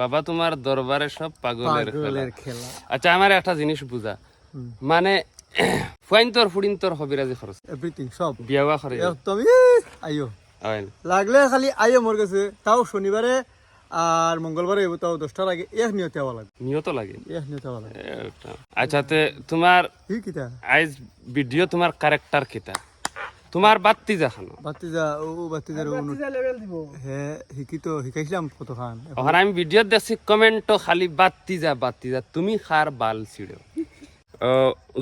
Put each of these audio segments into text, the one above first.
বাবা তোমার দরবারে সব পাগলের খেলা। আচ্ছা আমার একটা জিনিস বুঝা মানে ফুয়াইন্তর ফুড়িন্তর হবিরাজি খরচ। এভরিথিং সব। বিয়াওয়া খরচ। একদম আইও লাগলে খালি আইও মোর কাছে তাও শনিবারে আর মঙ্গলবারে এবো তাও দশটার আগে। এক নিয়তে হওয়া লাগে। নিয়ত লাগে? এক নিয়তে হওয়া লাগে। আচ্ছা তে তোমার কি কিতা? আইজ ভিডিও তোমার ক্যারেক্টার কিতা? তোমার বাত্তি দেখানো বাতি যা ও বাতি যা হে শিকি তো শিকাইছিলাম কতখান? ওখানে আমি ভিডিও দেখছি কমেন্টও খালি বাত্তি যা বাত্তি যা তুমি খার বাল ছিড়ো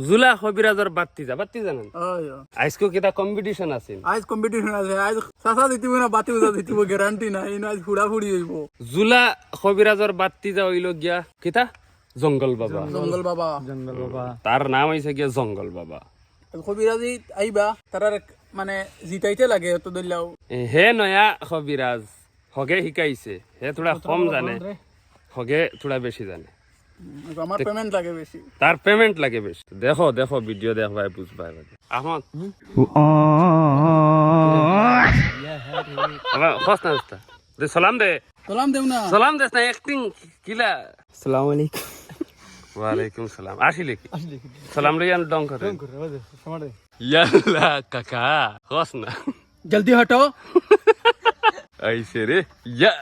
জুলা হবিরাজর বাত্তি যা বাত্তি জানেন আজকেও কিতা কম্পিটিশন আছে আজ কম্পিটিশন আছে আজ চাচা দিতিব না বাতি উজা দিতিব গ্যারান্টি নাই ইনো আজ ফুড়া ফুড়ি হইব জুলা হবিরাজর বাত্তি যা হইল গিয়া কিতা? জঙ্গল বাবা। জঙ্গল বাবা। জঙ্গল বাবা। তার নাম হয়েছে গিয়া জঙ্গল বাবা। কবিরাজি আইবা তারার মানে জিতাইতে লাগে তো দইলাও হে নয়া হবিরাজ হগে শিকাইছে। হে থোড়া কম জানে। হগে থোড়া বেশি জানে। আমার পেমেন্ট লাগে বেশি তার পেমেন্ট লাগে বেশি দেখো দেখো ভিডিও দেখবাই বুঝবাই আহমদ খস না দে সালাম দে। সালাম দেও না সালাম দেস না অ্যাক্টিং কিলা? আসসালামু আলাইকুম। ওয়ালাইকুম সালাম। আসিলে কি সালাম লইয়ান ডং করে। ইয়াল্লা কাকা হস না। জলদি হটো। আইসে রে। ইয়া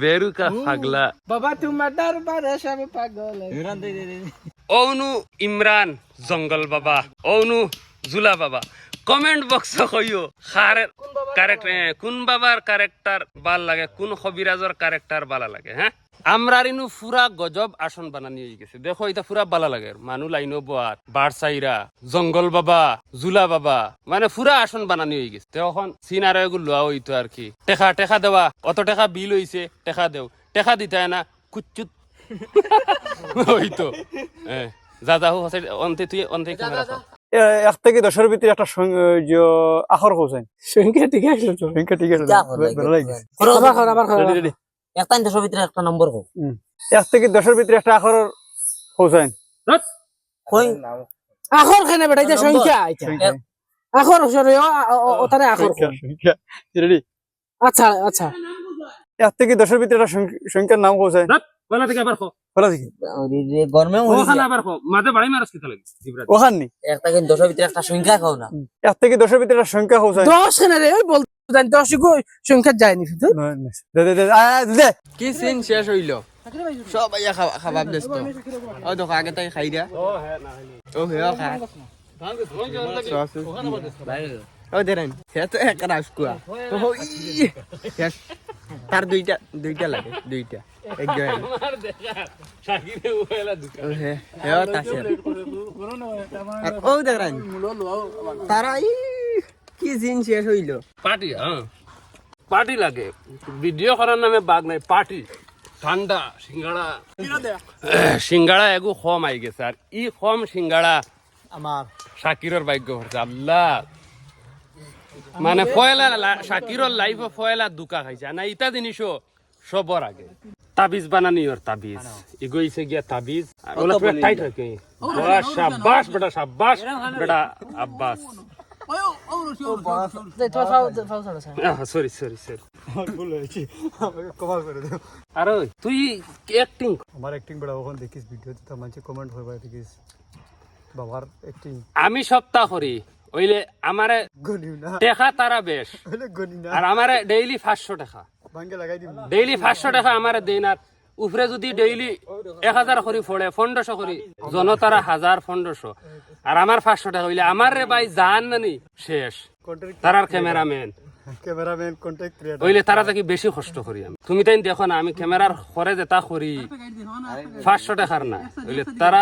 বেরু কা পাগলা। বাবা তোমার দরবারে সব পাগল। ওনু ইমরান জঙ্গল বাবা। ওনু জুলা বাবা। কমেন্ট বক্স কইও। খার কারেক্ট কোন বাবার ক্যারেক্টার ভালো লাগে কোন কবিরাজর ক্যারেক্টার বালা লাগে হ্যাঁ আমরার ইনু পুরা গজব আসন বানানি হয়ে গেছে। দেখো এটা পুরা বালা লাগে। মানু লাইনো বোয়াত বারসাইরা জঙ্গল বাবা জুলা বাবা মানে পুরা আসন বানানি হয়ে গেছে। তখন সিনারা এগুলো লোয়া হইতো আর কি। টেকা টেকা দেওয়া অত টাকা বিল হইছে টেকা দেও। টেকা দিতে না কুচ্চুত ওই তো। হ্যাঁ যা যা হোক অন্তে তুই অন্তে ক্যামেরা। এক থেকে দশের ভিতরে একটা আখর হোসেন সংখ্যা ঠিক আছে তো? সংখ্যা ঠিক আছে যা করে, ভালো লাগছে আবার খাও আবার খাও Ready, ready? দশের ভিতরে একটা নম্বর হোক এক থেকে দশের ভিতরে একটা আখর হোসেন আখর খানে বেটা এটা সংখ্যা আখর সরে ওতারে আখর আচ্ছা আচ্ছা। এক থেকে দশের ভিতরে একটা সংখ্যার নাম হোসেন রাত, থেকে আবার খো। বলা দেখি গরমে ওখানে আবার খো। মাঝে বাড়ি মারাস কিতা লাগে? জিবরাত। ওখান? নি একটা কিন্তু দশের ভিতরে একটা সংখ্যা খাও না? এক থেকে দশের ভিতরে একটা সংখ্যা রে ওই বল জানি দশ গো সংখ্যা যায়নি শুধু। দে দে দে আ, আ, দে কি সিন শেষ হইল? সব আইয়া খাওয়া খাবার ব্যস্ত। ও দেখো আগে তাই খাই দিয়া ও হে খা। ও দেরেন সে তো এক রাজকুয়া ও ই শেষ। তার দুইটা দুইটা লাগে দুইটা। তারা কি সিন শেষ হইল? পার্টি হ্যাঁ। পার্টি লাগে। ভিডিও করার নামে বাগ নাই পার্টি। ঠান্ডা সিঙ্গাড়া। সিঙ্গাড়া এগু কম আই গেছে। আর ই কম সিঙ্গাড়া আমার। শাকিরের ভাগ্য হচ্ছে আল্লাহ। মানে ফয়লা লা- শাকিরের লাইফে ফয়লা দুকা খাইছে। না ইটা জিনিসও সবর আগে। তাবিজ বানানি ওর তাবিজ। এগোইছে গিয়া তাবিজ। ওগুলা পুরা টাইট হয় শাবাশ বেটা শাবাশ বেটা আব্বাস। সরি সরি সরি ভুল হয়েছে। আমাকে কভার করে দেও। আর তুই অ্যাক্টিং আমার অ্যাক্টিং বেড়া ওখানে দেখিস ভিডিওতে তো মানুষ কমেন্ট হয়ে দেখিস। বাবার অ্যাক্টিং আমি সপ্তাহ করি। ওইলে আমারে দেখা টেকা তারা বেশ। আর আমারে ডেইলি পাঁচশো টাকা। ডেইলি পাঁচশো টাকা আমার দেন আর উপরে যদি ডেইলি এক হাজার করি ফোড়ে পনেরোশো করি জনতারা হাজার পনেরোশো। আর আমার পাঁচশো টাকা হইলে আমার রে ভাই জান নানি শেষ তারার ক্যামেরাম্যান ক্যামেরাম্যান কন্টেন্ট ক্রিয়েটর হইলে তারা থাকি বেশি কষ্ট করি আমি। তুমি তাই দেখো না আমি ক্যামেরার করে যেটা করি পাঁচশো টাকার না। হইলে তারা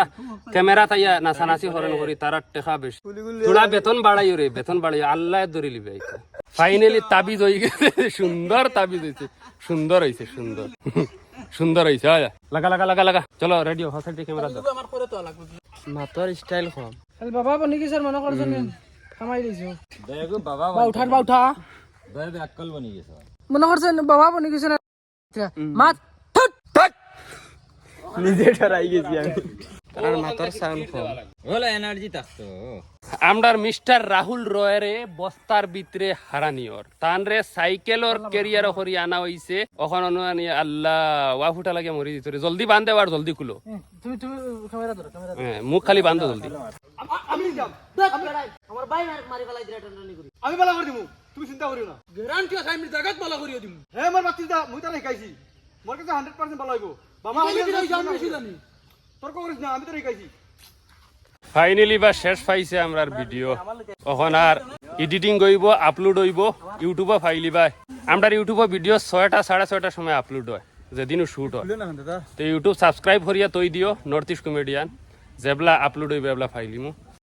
ক্যামেরা তাইয়া নাচানাচি করি তারা টাকা বেশি। তোরা বেতন বাড়াই রে বেতন বাড়াই আল্লাহ ধরে লিবে ফাইনালি তাবিজ হয়ে গেছে সুন্দর তাবিজ হয়েছে সুন্দর হয়েছে সুন্দর। সুন্দর হয়েছে আয়, লাগা লাগা লাগা লাগা। চলো রেডিও হসাইটি ক্যামেরা দাও করে মাতর স্টাইল কম বাবা বনি কি স্যার মনে করছেন? খামাই দিছো। বাবা উঠার বা উঠা মনে করছেন বাবা বনি গেছে না মাত নিজে ঠরাই গেছি আমি। তার মাথার সাউন্ড কম আমরার মিস্টার রাহুল রয়েরে বস্তার ভিতরে হারানিয়র তানরে সাইকেলর কেরিয়ার করি আনা হইছে। ওখান অনুয়ানি আল্লাহ ওয়া ফুটা লাগে মরি দিত রে। জলদি বান্ধে আর জলদি খুলো তুমি তুমি ক্যামেরা ধরো ক্যামেরা হ্যাঁ, মুখ খালি বান্ধো জলদি। আমি যাম আমার ভাই মারি ফেলাই দিরা টানি করি আমি বালা করে দিমু তুমি চিন্তা করিও না। গ্যারান্টি আছে আমি জায়গাত বলা করিও দিম। হে আমার বাতি দা মুই তার শিকাইছি। মোর কাছে হান্ড্রেড পার্সেন্ট ভালো হইব। বামা আমি বেশি জানি। তর্ক করিস না আমি তো শিকাইছি। ফাইনালি বা শেষ পাইছে আমরার ভিডিও। ওখান আর এডিটিং করব আপলোড হইব ইউটিউবে ফাইলিবা আমরার ইউটিউবে ভিডিও ছয়টা সাড়ে ছয়টার সময় আপলোড হয় যেদিনও শুট হয়। তো। ইউটিউব সাবস্ক্রাইব করিয়া তৈ দিও নর্থ ইস্ট কমেডিয়ান যেবলা আপলোড হইবে এবলা ফাইলিমু